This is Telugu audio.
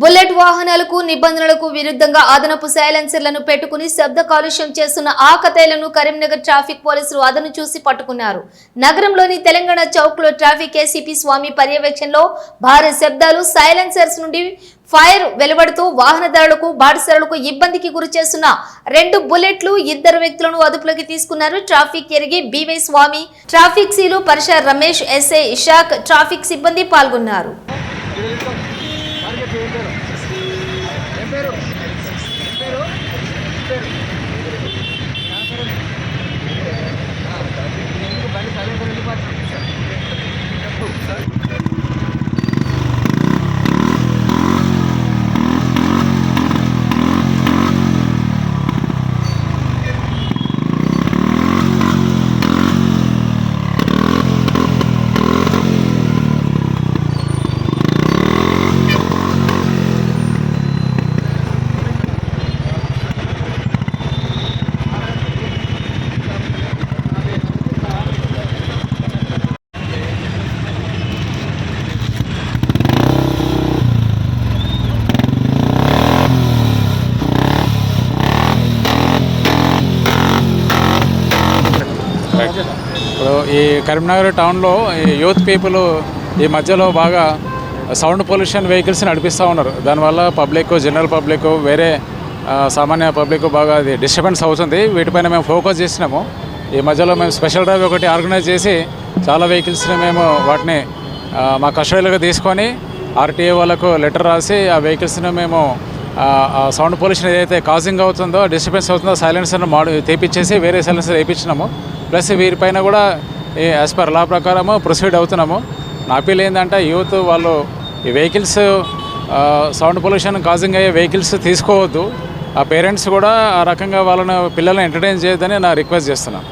బుల్లెట్ వాహనాలకు నిబంధనలకు విరుద్ధంగా అదనపు సైలెన్సర్లను పెట్టుకుని శబ్ద కాలుష్యం చేస్తున్న ఆకతైలను కరీంనగర్ ట్రాఫిక్ పోలీసులు అదను చూసి పట్టుకున్నారు. నగరంలోని Telangana చౌక్లో traffic A C P Swamy పర్యవేక్షణలో భారీ శబ్దాలు సైలెన్సర్స్ నుండి ఫైర్ వెలువడుతూ వాహనదారులకు బాటసారులకు ఇబ్బందికి గురి చేస్తున్న రెండు బుల్లెట్లు ఇద్దరు వ్యక్తులను అదుపులోకి తీసుకున్నారు. ట్రాఫిక్ ఎరిగి బీవై స్వామి ట్రాఫిక్ సీలు పరిష రమేష్ ఎస్ఐ ఇషాక్ ట్రాఫిక్ సిబ్బంది పాల్గొన్నారు. ఏం పేరు రైట్. ఇప్పుడు ఈ కరీంనగర్ టౌన్లో ఈ యూత్ పీపుల్ ఈ మధ్యలో బాగా సౌండ్ పొల్యూషన్ వెహికల్స్ నడిపిస్తూ ఉన్నారు. దానివల్ల పబ్లిక్ జనరల్ పబ్లిక్ వేరే సామాన్య పబ్లిక్ బాగా అది డిస్టర్బెన్స్ అవుతుంది. వీటిపైన మేము ఫోకస్ చేసినాము. ఈ మధ్యలో మేము స్పెషల్ డ్రైవ్ ఒకటి ఆర్గనైజ్ చేసి చాలా వెహికల్స్ని మేము వాటిని మా కస్టడీలుగా తీసుకొని ఆర్టీఏ వాళ్ళకు లెటర్ రాసి ఆ వెహికల్స్ని మేము సౌండ్ పొల్యూషన్ ఏదైతే కాజింగ్ అవుతుందో డిస్టర్బెన్స్ అవుతుందో సైలెన్సర్ మాడు తెప్పించేసి వేరే సైలెన్సర్ వేయించినాము ప్లస్ వీరిపైన కూడా యాజ్ పర్ లా ప్రకారము ప్రొసీడ్ అవుతున్నాము. నా అప్పీల్ ఏంటంటే యూత్ వాళ్ళు ఈ వెహికల్స్ సౌండ్ పొల్యూషన్ కాజింగ్ అయ్యే వెహికల్స్ తీసుకోవద్దు. ఆ పేరెంట్స్ కూడా ఆ రకంగా వాళ్ళని పిల్లల్ని ఎంటర్టైన్ చేయొద్దని నా రిక్వెస్ట్ చేస్తున్నాను.